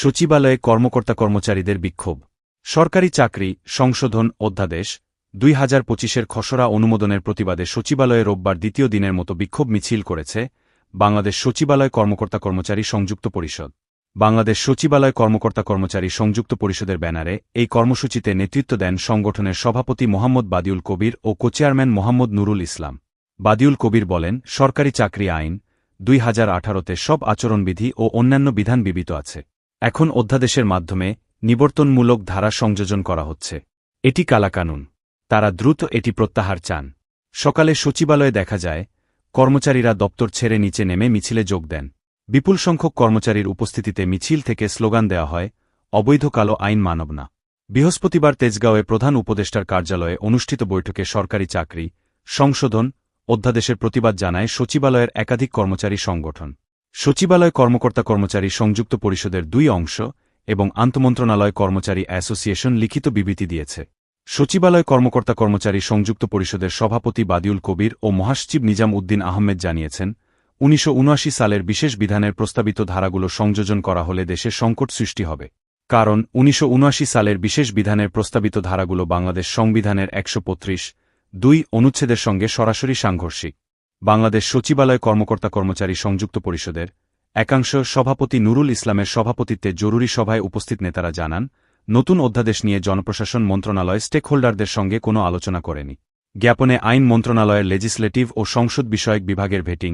সচিবালয়ে কর্মকর্তা কর্মচারীদের বিক্ষোভ। সরকারি চাকরি, সংশোধন, অধ্যাদেশ, দুই হাজার পঁচিশের খসড়া অনুমোদনের প্রতিবাদে সচিবালয়ে রোববার দ্বিতীয় দিনের মতো বিক্ষোভ মিছিল করেছে বাংলাদেশ সচিবালয় কর্মকর্তা কর্মচারী সংযুক্ত পরিষদ। বাংলাদেশ সচিবালয় কর্মকর্তা কর্মচারী সংযুক্ত পরিষদের ব্যানারে এই কর্মসূচিতে নেতৃত্ব দেন সংগঠনের সভাপতি মোহাম্মদ বাদিউল কবির ও কোচেয়ারম্যান মোহাম্মদ নুরুল ইসলাম। বাদিউল কবির বলেন, সরকারি চাকরি আইন, দুই হাজার আঠারোতে সব আচরণবিধি ও অন্যান্য বিধান বিবিত আছে। এখন অধ্যাদেশের মাধ্যমে নিবর্তনমূলক ধারা সংযোজন করা হচ্ছে। এটি কালাকানুন। তারা দ্রুত এটি প্রত্যাহার চান। সকালে সচিবালয়ে দেখা যায়, কর্মচারীরা দপ্তর ছেড়ে নিচে নেমে মিছিলে যোগ দেন। বিপুল সংখ্যক কর্মচারীর উপস্থিতিতে মিছিল থেকে স্লোগান দেওয়া হয়, অবৈধ কালো আইন মানব না। বৃহস্পতিবার তেজগাঁওয়ে প্রধান উপদেষ্টার কার্যালয়ে অনুষ্ঠিত বৈঠকে সরকারি চাকরি, সংশোধন, অধ্যাদেশের প্রতিবাদ জানায় সচিবালয়ের একাধিক কর্মচারী সংগঠন। সচিবালয় কর্মকর্তা কর্মচারী সংযুক্ত পরিষদের দুই অংশ এবং আন্তমন্ত্রণালয় কর্মচারী অ্যাসোসিয়েশন লিখিত বিবৃতি দিয়েছে। সচিবালয় কর্মকর্তা কর্মচারী সংযুক্ত পরিষদের সভাপতি বাদিউল কবির ও মহাসচিব নিজাম উদ্দিন আহমেদ জানিয়েছেন, উনিশশো উনআশি সালের বিশেষ বিধানের প্রস্তাবিত ধারাগুলো সংযোজন করা হলে দেশে সংকট সৃষ্টি হবে। কারণ, উনিশশো উনআশি সালের বিশেষ বিধানের প্রস্তাবিত ধারাগুলো বাংলাদেশ সংবিধানের একশো দুই অনুচ্ছেদের সঙ্গে সরাসরি সাংঘর্ষিক। বাংলাদেশ সচিবালয় কর্মকর্তা কর্মচারী সংযুক্ত পরিষদের একাংশ সভাপতি নুরুল ইসলামের সভাপতিত্বে জরুরি সভায় উপস্থিত নেতারা জানান, নতুন অধ্যাদেশ নিয়ে জনপ্রশাসন মন্ত্রণালয় স্টেকহোল্ডারদের সঙ্গে কোনো আলোচনা করেনি। জ্ঞাপনে আইন মন্ত্রণালয়ের লেজিসলেটিভ ও সংসদ বিষয়ক বিভাগের ভেটিং,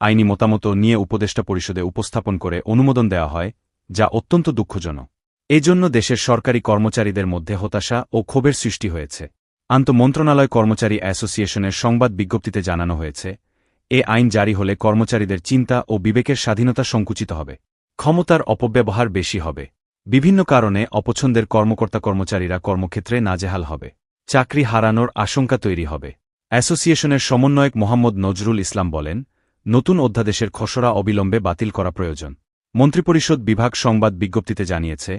আইনি মতামত নিয়ে উপদেষ্টা পরিষদে উপস্থাপন করে অনুমোদন দেওয়া হয়, যা অত্যন্ত দুঃখজনক। এজন্য দেশের সরকারি কর্মচারীদের মধ্যে হতাশা ও ক্ষোভের সৃষ্টি হয়েছে। আন্তঃমন্ত্রণালয় কর্মচারী অ্যাসোসিয়েশনের সংবাদ বিজ্ঞপ্তিতে জানানো হয়েছে, এ আইন জারি হলে কর্মচারীদের চিন্তা ও বিবেকের স্বাধীনতা সংকুচিত হবে, ক্ষমতার অপব্যবহার বেশি হবে, বিভিন্ন কারণে অপছন্দের কর্মকর্তা কর্মচারীরা কর্মক্ষেত্রে নাজেহাল হবে, চাকরি হারানোর আশঙ্কা তৈরি হবে। অ্যাসোসিয়েশনের সমন্বয়ক মোহাম্মদ নজরুল ইসলাম বলেন, নতুন অধ্যাদেশের খসড়া অবিলম্বে বাতিল করা প্রয়োজন। মন্ত্রিপরিষদ বিভাগ সংবাদ বিজ্ঞপ্তিতে জানিয়েছে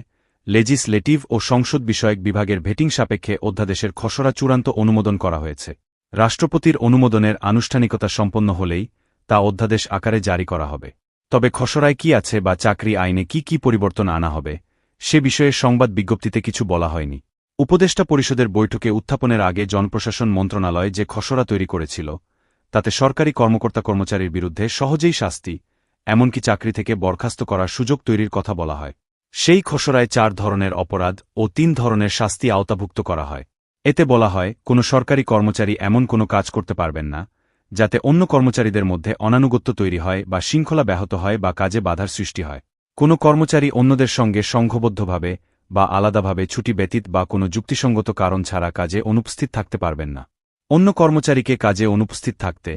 লেজিসলেটিভ ও সংসদ বিষয়ক বিভাগের ভেটিং সাপেক্ষে অধ্যাদেশের খসড়া চূড়ান্ত অনুমোদন করা হয়েছে। রাষ্ট্রপতির অনুমোদনের আনুষ্ঠানিকতা সম্পন্ন হলেই তা অধ্যাদেশ আকারে জারি করা হবে। তবে খসড়ায় কি আছে বা চাকরি আইনে কি কি পরিবর্তন আনা হবে, সে বিষয়ে সংবাদ বিজ্ঞপ্তিতে কিছু বলা হয়নি। উপদেষ্টা পরিষদের বৈঠকে উত্থাপনের আগে জনপ্রশাসন মন্ত্রণালয় যে খসড়া তৈরি করেছিল, তাতে সরকারি কর্মকর্তা কর্মচারীর বিরুদ্ধে সহজেই শাস্তি, এমনকি চাকরি থেকে বরখাস্ত করার সুযোগ তৈরির কথা বলা হয়। সেই খসড়ায় চার ধরনের অপরাধ ও তিন ধরনের শাস্তি আওতাভুক্ত করা হয়। এতে বলা হয়, কোনো সরকারি কর্মচারী এমন কোনো কাজ করতে পারবেন না, যাতে অন্য কর্মচারীদের মধ্যে অনানুগত্য তৈরি হয় বা শৃঙ্খলা ব্যাহত হয় বা কাজে বাধার সৃষ্টি হয়। কোনো কর্মচারী অন্যদের সঙ্গে সংঘবদ্ধভাবে বা আলাদাভাবে ছুটি ব্যতীত বা কোনো যুক্তিসঙ্গত কারণ ছাড়া কাজে অনুপস্থিত থাকতে পারবেন না। অন্য কর্মচারীকে কাজে অনুপস্থিত থাকতে,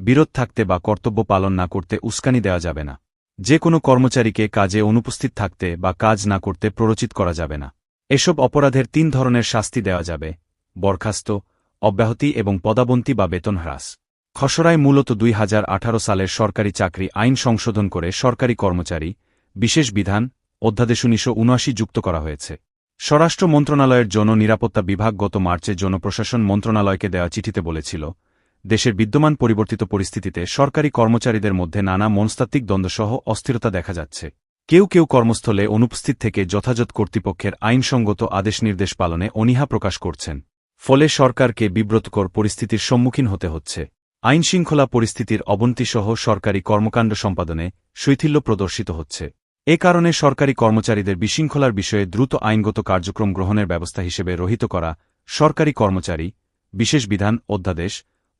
বিরোধ থাকতে বা কর্তব্য পালন না করতে উস্কানি দেওয়া যাবে না। যে কোনো কর্মচারীকে কাজে অনুপস্থিত থাকতে বা কাজ না করতে প্ররোচিত করা যাবে না। এসব অপরাধের তিন ধরনের শাস্তি দেওয়া যাবে, বরখাস্ত, অব্যাহতি এবং পদাবন্তি বা বেতন হ্রাস। খসড়ায় মূলত দুই সালের সরকারি চাকরি আইন সংশোধন করে সরকারি কর্মচারী, বিশেষ বিধান অধ্যাদেশ উনিশশো উনআশি যুক্ত করা হয়েছে। স্বরাষ্ট্র মন্ত্রণালয়ের জন নিরাপত্তা বিভাগ গত মার্চে জনপ্রশাসন মন্ত্রণালয়কে দেওয়া চিঠিতে বলেছিল দেশের বিদ্যমান পরিবর্তিত পরিস্থিতিতে সরকারি কর্মচারীদের মধ্যে নানা মনস্তাত্ত্বিক দ্বন্দ্বসহ অস্থিরতা দেখা যাচ্ছে। কেউ কেউ কর্মস্থলে অনুপস্থিত থেকে যথাযথ কর্তৃপক্ষের আইনসঙ্গত আদেশ নির্দেশ পালনে অনীহা প্রকাশ করছেন। ফলে সরকারকে বিব্রতকর পরিস্থিতির সম্মুখীন হতে হচ্ছে। আইনশৃঙ্খলা পরিস্থিতির অবনতিসহ সরকারি কর্মকাণ্ড সম্পাদনে শৈথিল্য প্রদর্শিত হচ্ছে। এ কারণে সরকারি কর্মচারীদের বিশৃঙ্খলার বিষয়ে দ্রুত আইনগত কার্যক্রম গ্রহণের ব্যবস্থা হিসেবে রহিত করা সরকারি কর্মচারী, বিশেষ বিধান, অধ্যাদেশ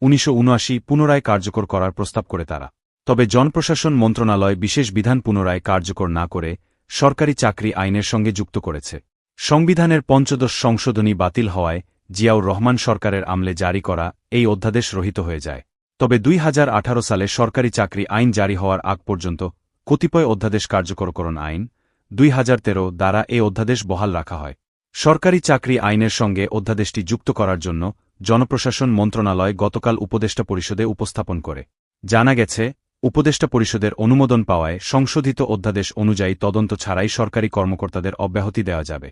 উনিশশো উনআশি পুনরায় কার্যকর করার প্রস্তাব করে তারা। তবে জনপ্রশাসন মন্ত্রণালয় বিশেষ বিধান পুনরায় কার্যকর না করে সরকারি চাকরি আইনের সঙ্গে যুক্ত করেছে। সংবিধানের পঞ্চদশ সংশোধনী বাতিল হওয়ায় জিয়াউর রহমান সরকারের আমলে জারি করা এই অধ্যাদেশ রহিত হয়ে যায়। তবে দুই হাজার আঠারো সালে সরকারি চাকরি আইন জারি হওয়ার আগ পর্যন্ত কতিপয় অধ্যাদেশ কার্যকরকরণ আইন দুই হাজার তেরো দ্বারা এ অধ্যাদেশ বহাল রাখা হয়। সরকারি চাকরি আইনের সঙ্গে অধ্যাদেশটি যুক্ত করার জন্য জনপ্রশাসন মন্ত্রণালয় গতকাল উপদেষ্টা পরিষদে উপস্থাপন করে। জানা গেছে, উপদেষ্টা পরিষদের অনুমোদন পাওয়ায় সংশোধিত অধ্যাদেশ অনুযায়ী তদন্ত ছাড়াই সরকারি কর্মকর্তাদের অব্যাহতি দেওয়া যাবে।